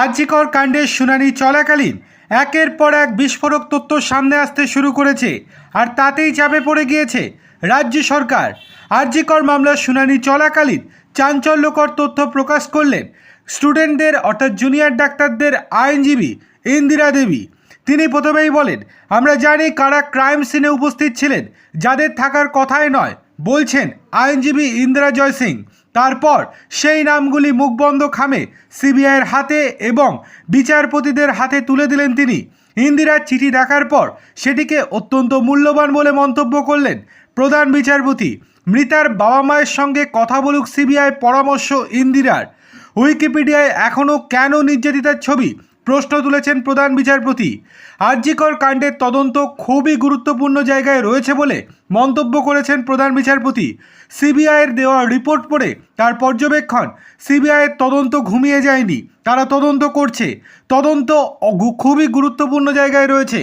আর্যিকর কাণ্ডের শুনানি চলাকালীন একের পর এক বিস্ফোরক তথ্য সামনে আসতে শুরু করেছে আর তাতেই চাপে পড়ে গিয়েছে রাজ্য সরকার। আর্যিকর মামলার শুনানি চলাকালীন চাঞ্চল্যকর তথ্য প্রকাশ করলেন স্টুডেন্টদের অর্থাৎ জুনিয়র ডাক্তারদের আইনজীবী ইন্দিরা দেবী। তিনি প্রথমেই বলেন, আমরা জানি কারা ক্রাইম সিনে উপস্থিত ছিলেন, যাদের থাকার কথাই নয়, বলছেন আইনজীবী ইন্দিরা জয় সিং। তারপর সেই নামগুলি মুখবন্ধ খামে সিবিআইয়ের হাতে এবং বিচারপতিদের হাতে তুলে দিলেন তিনি। ইন্দিরার চিঠি দেখার পর সেটিকে অত্যন্ত মূল্যবান বলে মন্তব্য করলেন প্রধান বিচারপতি। মৃতার বাবা মায়ের সঙ্গে কথা বলুক সিবিআই পরামর্শ ইন্দিরার। উইকিপিডিয়ায় এখনও কেন নির্যাতিতার ছবি প্রশ্ন তুলেছেন প্রধান বিচারপতি। আরজিকর কাণ্ডের তদন্ত খুবই গুরুত্বপূর্ণ জায়গায় রয়েছে বলে মন্তব্য করেছেন প্রধান বিচারপতি। সিবিআইয়ের দেওয়া রিপোর্ট পড়ে তার পর্যবেক্ষণ। সিবিআইয়ের তদন্ত ঘুমিয়ে যায়নি। তারা তদন্ত করছে। তদন্ত খুবই গুরুত্বপূর্ণ জায়গায় রয়েছে।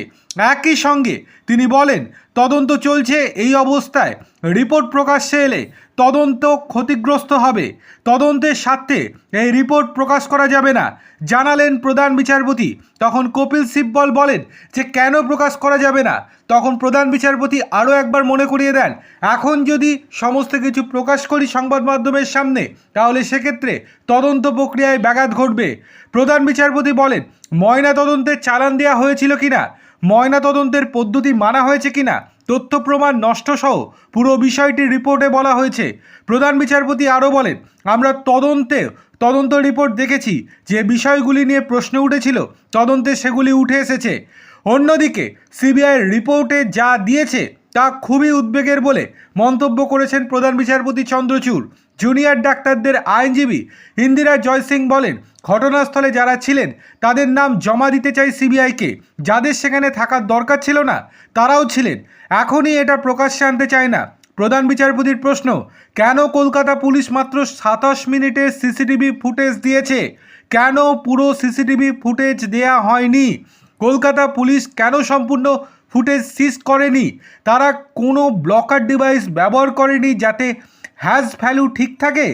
একই সঙ্গে তিনি বলেন, তদন্ত চলছে এই অবস্থায়। রিপোর্ট প্রকাশ্যে এলে তদন্ত ক্ষতিগ্রস্ত হবে। তদন্তের স্বার্থে এই রিপোর্ট প্রকাশ করা যাবে না। জানালেন প্রধান বিচারপতি। তখন কপিল সিব্বল বলেন যে, কেন প্রকাশ করা যাবে না? তখন প্রধান বিচারপতি আরও একবার মনে করিয়ে দেন, এখন যদি সমস্ত কিছু প্রকাশ করি সংবাদ মাধ্যমের সামনে, তাহলে সেক্ষেত্রে তদন্ত প্রক্রিয়ায় ব্যাঘাত ঘটবে। প্রধান বিচারপতি বলেন, ময়না তদন্তের চালান দেওয়া হয়েছিল কিনা, ময়না তদন্তের পদ্ধতি মানা হয়েছে কিনা, তথ্য প্রমাণ নষ্ট সহ পুরো বিষয়টি রিপোর্টে বলা হয়েছে। প্রধান বিচারপতি আরও বলেন, আমরা তদন্তে তদন্ত রিপোর্ট দেখেছি যে বিষয়গুলি নিয়ে প্রশ্ন উঠেছিল, তদন্তে সেগুলি উঠে এসেছে। অন্যদিকে সিবিআইয়ের রিপোর্টে যা দিয়েছে তা খুবই উদ্বেগের বলে মন্তব্য করেছেন প্রধান বিচারপতি চন্দ্রচূড়। জুনিয়র ডাক্তারদের আইনজীবী ইন্দিরা জয় সিং বলেন, ঘটনাস্থলে যারা ছিলেন, তাদের নাম জমা দিতে চাই সিবিআইকে যাদের সেখানে থাকার দরকার ছিল না, তারাও ছিলেন। এখনই এটা প্রকাশ্যে আনতে চায় না। প্রধান বিচারপতির প্রশ্ন, কেন কলকাতা পুলিশ মাত্র সাতাশ মিনিটের সিসিটিভি ফুটেজ দিয়েছে? কেন পুরো সিসিটিভি ফুটেজ দেয়া হয়নি? কলকাতা পুলিশ কেন সম্পূর্ণ ফুটেজ সিজ করেনি? তারা কোনো ব্লকার ডিভাইস ব্যবহার করেনি যাতে হ্যাজ ভ্যালু ঠিক থাকে?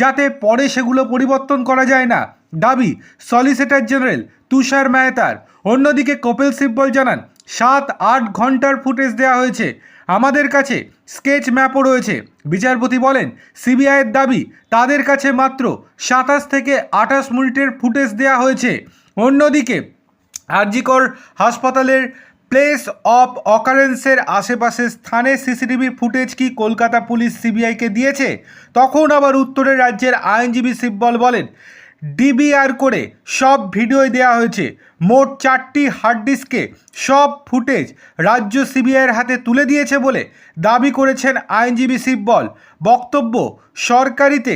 যাতে পরে সেগুলো পরিবর্তন করা যায় না? দাবি, সলিসিটর জেনারেল তুষার মেহতার। অন্যদিকে কপিল সিব্বল জানান সাত আট ঘণ্টার ফুটেজ দেওয়া হয়েছে। আমাদের কাছে স্কেচ ম্যাপও রয়েছে। বিচারপতি বলেন, সিবিআইয়ের দাবি তাদের কাছে মাত্র সাতাশ থেকে আঠাশ মিনিটের ফুটেজ দেওয়া হয়েছে। অন্যদিকে, আরজিকর হাসপাতালের প্লেস অফ অকারেন্সের আশেপাশে স্থানে সিসিটিভি ফুটেজ কি কলকাতা পুলিশ সিবিআইকে দিয়েছে? তখন আবার উত্তরের রাজ্যের আইনজীবী সিব্বল বলেন ডিবিআর করে সব ভিডিওই দেওয়া হয়েছে। মোট চারটি হার্ড ডিস্কে সব ফুটেজ রাজ্য সিবিআইয়ের হাতে তুলে দিয়েছে বলে দাবি করেছেন আইনজীবী সিব্বল বক্তব্য সরকারিতে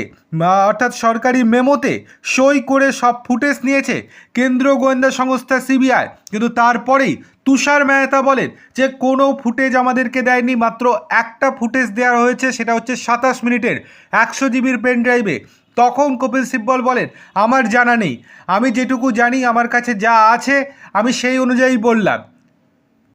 অর্থাৎ সরকারি মেমোতে সই করে সব ফুটেজ নিয়েছে কেন্দ্রীয় গোয়েন্দা সংস্থা সিবিআই কিন্তু তারপরেই তুষার মেহতা বলেন যে কোনো ফুটেজ আমাদেরকে দেয়নি, মাত্র একটা ফুটেজ দেওয়া হয়েছে, সেটা হচ্ছে সাতাশ মিনিটের। একশো জিবির পেন ড্রাইভে তখন কপিল সিব্বল বলেন, আমার জানা নেই। আমি যেটুকু জানি, আমার কাছে যা আছে, আমি সেই অনুযায়ী বললাম।